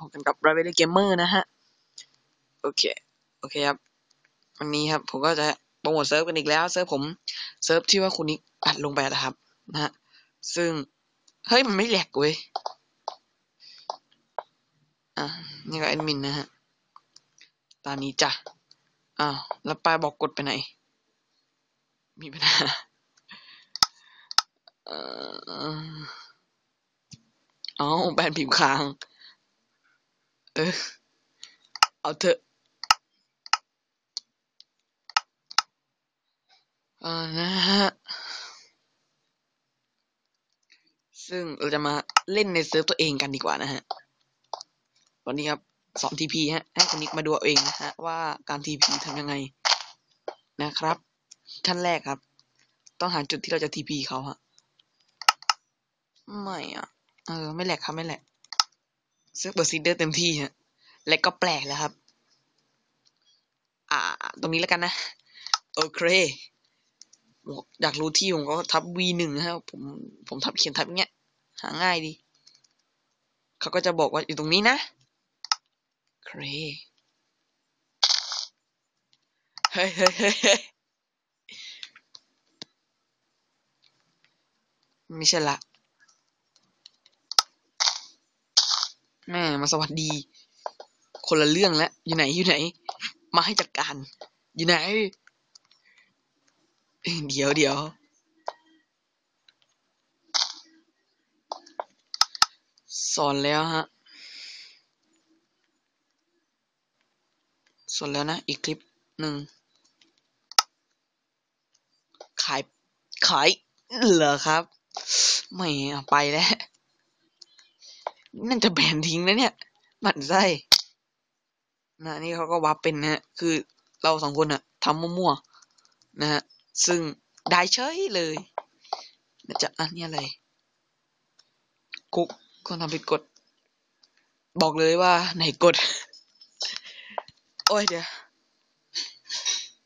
พบกันกับ r i v a l y Gamer นะฮะ โอเค โอเคครับ วันนี้ครับ ผมก็จะโปรโมทเซิร์ฟกันอีกแล้ว เซิร์ฟผม เซิร์ฟที่ว่าคุณนิกอัดลงไปนะครับ นะฮะ ซึ่ง เฮ้ย มันไม่แหลกเว้ย อะ นี่ก็แอดมินนะฮะ ตามนี้จ้ะ อ้าว แล้วปลายบอกกดไปไหน มีปัญหาอ๋อแบนผิวค้าง ออ เอาเถอะอ่านะฮะ ซึ่งเราจะมาเล่นในเซิร์ฟตัวเองกันดีกว่านะฮะ วันนี้ครับสอนทีพีฮะ ให้คุณนิกมาดูเอาเองนะฮะ ว่าการทีพีทำยังไงนะครับ ขั้นแรกครับ ต้องหาจุดที่เราจะทีพีเขาฮะ ไม่อะ เออ ไม่แหลกครับ ไม่แหลกเซิร์ฟเบอร์ซีเดอร์เต็มที่ฮะ และก็แปลกแล้วครับ อ่า ตรงนี้แล้วกันนะ โอเคอยากรู้ที่ผมก็ทับ V หนึ่งนะครับ ผมผมทับเขียนทับอย่างเงี้ย หาง่ายดี เขาก็จะบอกว่าอยู่ตรงนี้นะเครเฮ้ยเฮ้ยเฮ้ยเฮ้ยไม่ใช่ละแม่มาสวัสดี คนละเรื่องแล้วอยู่ไหนอยู่ไหน มาให้จัดการอยู่ไหน เดี๋ยวเดี๋ยวสอนแล้วฮะสอนแล้วนะ อีกคลิปหนึ่งขาย ขายเหรอครับ ไม่ไปแล้วนั่นจะแบนทิ้งนะเนี่ย มันไส้ นะนี่เขาก็วับเป็นนะฮะคือเราสองคนอะทำมั่วๆนะฮะซึ่งได้เฉยเลยนะจะอันนี้อะไรคุกคนทำผิดกฎบอกเลยว่าไหนกฎโอ้ยเดี๋ยว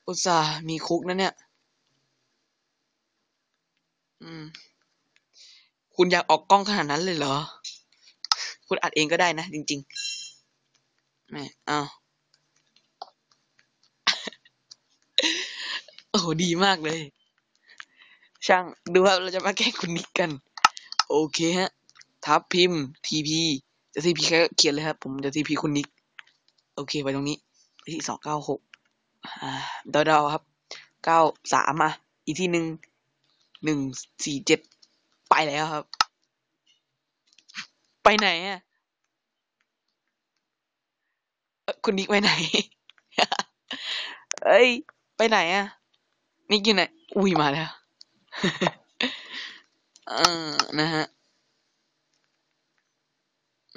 อุตส่าห์มีคุกนะเนี่ย อืม คุณอยากออกกล้องขนาดนั้นเลยเหรอ คุณอัดเองก็ได้นะ จริงๆแม่ เอ้า โอ้โหดีมากเลย ช่างดูครับเราจะมาแก้คุณนิกกัน โอเคฮะ ทับพิมพ์ TP จะ TP แค่เขียนเลยครับ ผมจะ TP คุณนิก โอเคไปตรงนี้ที่สองเก้าหกอ่าเดาๆครับเก้าสามอะ อีกที่หนึ่งหนึ่งสี่เจ็ดไปแล้วครับ ไปไหนอะคุณนิกไปไหน เอ้ย ไปไหนอะ นิกอยู่ไหน อุ้ยมาแล้ว เออนะฮะ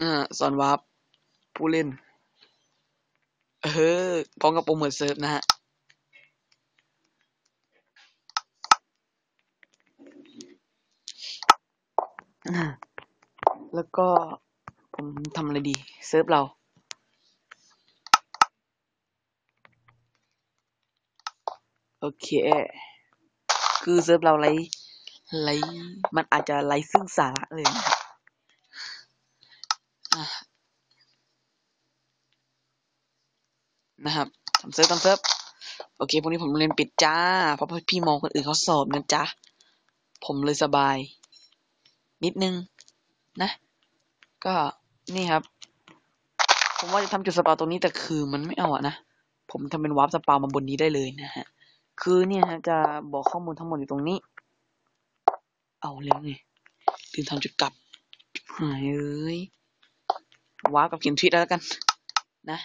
อ่าสอนวาร์ปผู้เล่น เออพร้อมกับโปรโมทเซิร์ฟนะฮะ แล้วก็ผมทำอะไรดี เซิร์ฟเรา โอเค คือเซิร์ฟเราไรไรมันอาจจะไรซึ่งสาระเลยนะครับนะครับทำเซิร์ฟทำเซิร์ฟโอเคพวกนี้ผมเรียนปิดจ้า เพราะพี่มองคนอื่นเขาสอบนะจ๊ะ ผมเลยสบาย นิดนึง นะ ก็นี่ครับ ผมว่าจะทำจุดสปาตรงนี้แต่คือมันไม่เอาอะนะ ผมทำเป็นวาร์ปสปามาบนนี้ได้เลยนะฮะ คือเนี่ยฮะจะบอกข้อมูลทั้งหมดอยู่ตรงนี้ เอาแล้วไงลืมทำจุดกลับหายเอ้ยว้าร์ปกับเขียนทวิตแล้วกัน นะ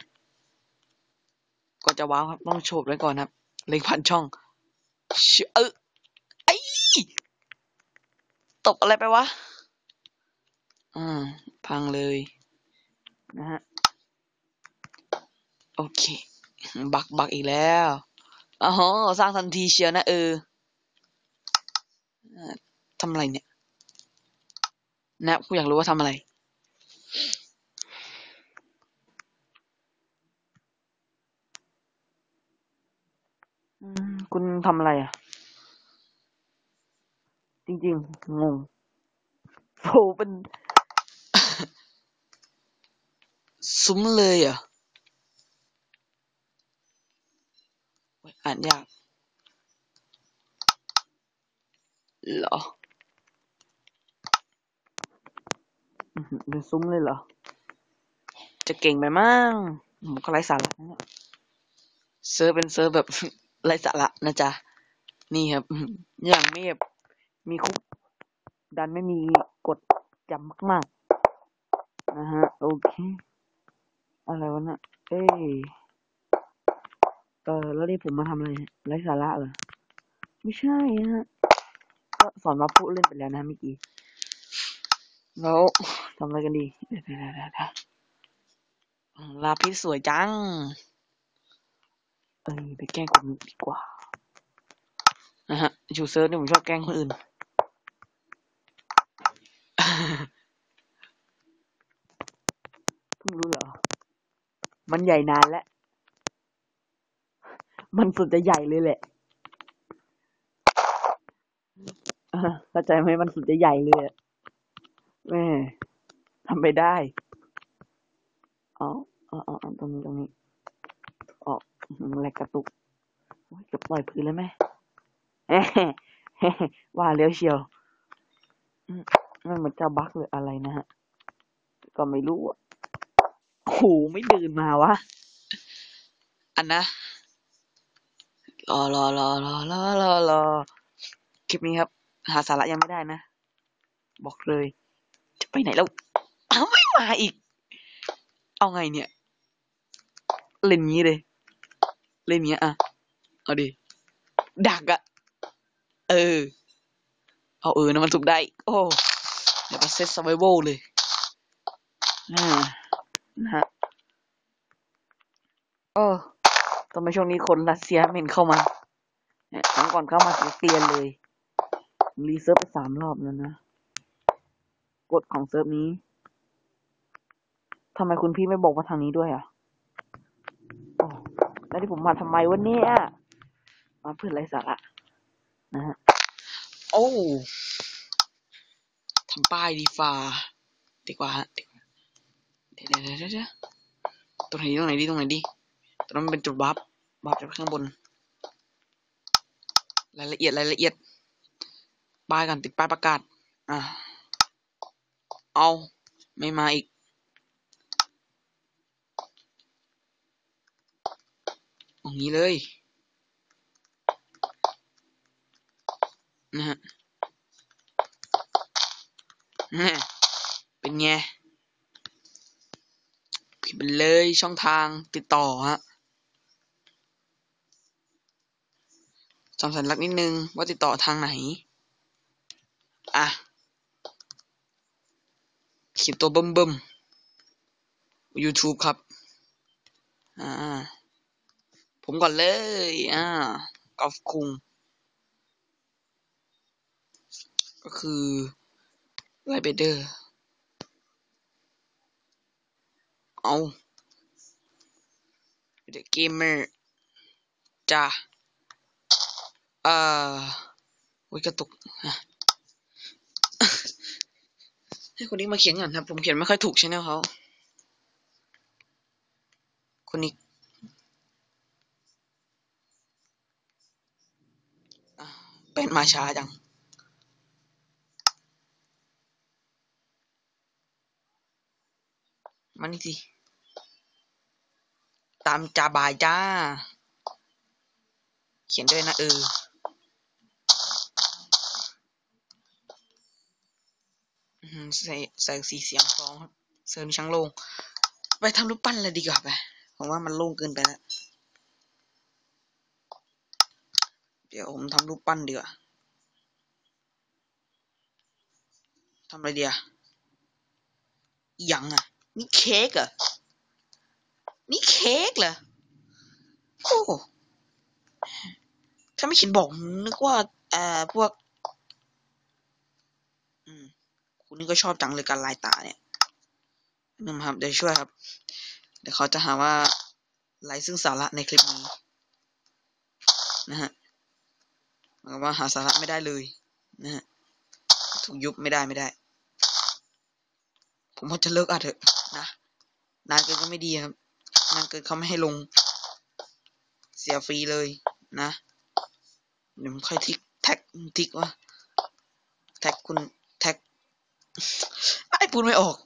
ก่อนจะว้าวครับต้องโชว์ไว้ก่อนครับ เลขพันช่องเออไอ้ตกอะไรไปวะอ่าพังเลย นะฮะ โอเค บักบักอีกแล้ว อ๋อสร้างทันทีเชียวนะเออทำอะไรเนี่ย นะกูอยากรู้ว่าทำอะไร คุณทำอะไรอะ จริงๆ งงโหเป็น ซุ้มเลยเหรอโอ๊ยอ่านยากเหรออื้หือเป็นซุ้มเลยเหรอ จะเก่งไปมั้งผมก็ไร้สาระนะเซิร์ฟเป็นเซิร์ฟแบบไร้สาระนะจ๊ะ นี่ครับ อย่างไม่แบบมีคุก ดันไม่มีกฎจำมากๆนะฮะ โอเค อะไรวะนะเอ้ย เออแล้วนี่ผมมาทำอะไรไร้สาระเหรอ ไม่ใช่ฮะ ก็สอนมาพูดเล่นไปแล้วนะเมื่อกี้ แล้วทำอะไรกันดีเดี๋ยวเดี๋ยวเดี๋ยวลาพิษสวยจัง เอ้ไปแกล้งคนอื่นดีกว่านะฮะอยู่เซิร์ฟเนี่ยผมชอบแกล้งคนอื่นเพิ่งรู้เหรอ มันใหญ่นานแล้ว มันสุดจะใหญ่เลยแหละเข้าใจไหมมันสุดจะใหญ่เลยแม่ทำไปได้อ๋ออ๋ออ๋อตรงนี้ตรงนี้อ๋อแหลกกระตุกโอ้ยเกือบปล่อยพื้นเลยไหมว่าแล้วเชียวมันเหมือนจะบักหรืออะไรนะฮะ ก็ไม่รู้อะโอ้โหไม่เดินมาวะ อันนะ รอรอรอรอรอรอรอคลิปนี้ครับ หาสาระยังไม่ได้นะ บอกเลย จะไปไหนแล้วอ้าไม่มาอีก เอาไงเนี่ย เล่นงี้เลยเล่นเงี้ยอะ เอาดิ ดักอะเออ เอาเออนะมันถูกได้ โอ้เดี๋ยวมาเซต s ไ r v i v a l เลยอ่านะฮะโอ้ ทำไมช่วงนี้คนรัสเซียไม่เห็นเข้ามาเนี่ยครั้งก่อนเข้ามาเตียนเลย รีเซิร์ฟไปสามรอบแล้วนะ กฎของเซิร์ฟนี้ทำไมคุณพี่ไม่บอกมาทางนี้ด้วยอะแล้วที่ผมมาทำไมวะเนี่ยมาเพื่อไรสาระนะฮะ โอ้ทำป้ายดีฟ้าดีกว่าฮะดีกว่าเดี๋ยวเดี๋ยวเดี๋ยวเดี๋ยวตรงไหนดีตรงไหนดีตรงไหนดี ตรงนั้นมันเป็นจุดบัฟบัฟจากข้างบน รายละเอียดรายละเอียด ป้ายกันติดป้ายประกาศ อะ เอา ไม่มาอีก อย่างนี้เลยนะฮะเป็นไงพิมพ์ไปเลยช่องทางติดต่อฮะ จำสัญลักษณ์นิดนึงว่าติดต่อทางไหน อะเขียนตัวเบิ่มเบิ่ม YouTube ครับ อ่า ผมก่อนเลย อ่ากอล์ฟคุง ก็คือไลเบเดอร์ เอาเดอะเกมเมอร์จ้า อ่าอวิกระตุกให้คนนี้มาเขียนก่อนครับ ผมเขียนไม่ค่อยถูกใช่ไหมเขาคนนี้เป็นมาช้าจังมานี่สิตามจาบายจ้า เขียนด้วยนะเออ ใส่ใส่สีเสียงสองเสริมช่างโล่งไปทำรูปปั้นเลยดีกว่าไปผมว่ามันโล่งเกินไปแล้ว เดี๋ยวผมทำรูปปั้นดีกว่าทำอะไรดีอะอิหยังอะนี่เค้กเหรอนี่เค้กเหรอโอ้ถ้าไม่เขียนบอกนึกว่าเอ่อพวก อืม คุณนี่ก็ชอบจังเลยการลายตาเนี่ยนุ่มครับ เดี๋ยวช่วยครับ เดี๋ยวเขาจะหาว่าไร้ซึ่งสาระในคลิปนี้นะฮะมายความว่าหาสาระไม่ได้เลยนะฮะถูกยุบไม่ได้ไม่ได้ ผมว่าจะเลิกอะเถอะนะนานเกินก็ไม่ดีครับนานเกินเขาไม่ให้ลง เสียฟรีเลยนะ เดี๋ยวผมค่อยทิกแท็กทิกว่าแท็กคุณแท็ก ไอ้พูดไม่ออก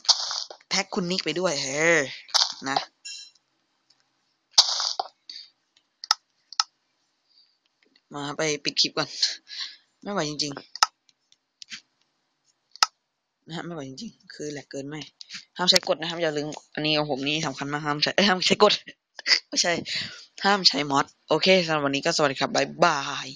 แท็กคุณนิกไปด้วยเฮ้นะมาไปปิดคลิปก่อน ไม่ไหวจริงๆนะฮะไม่ไหวจริงๆ คือแหลกเกินไม่ห้ามใช้กดนะครับ อย่าลืมอันนี้ของผมนี่สำคัญมากห้ามใช้ห้ามใช้กดไม่ใช่ห้ามใช้มอด โอเคสำหรับวันนี้ก็สวัสดีครับ บ๊ายบาย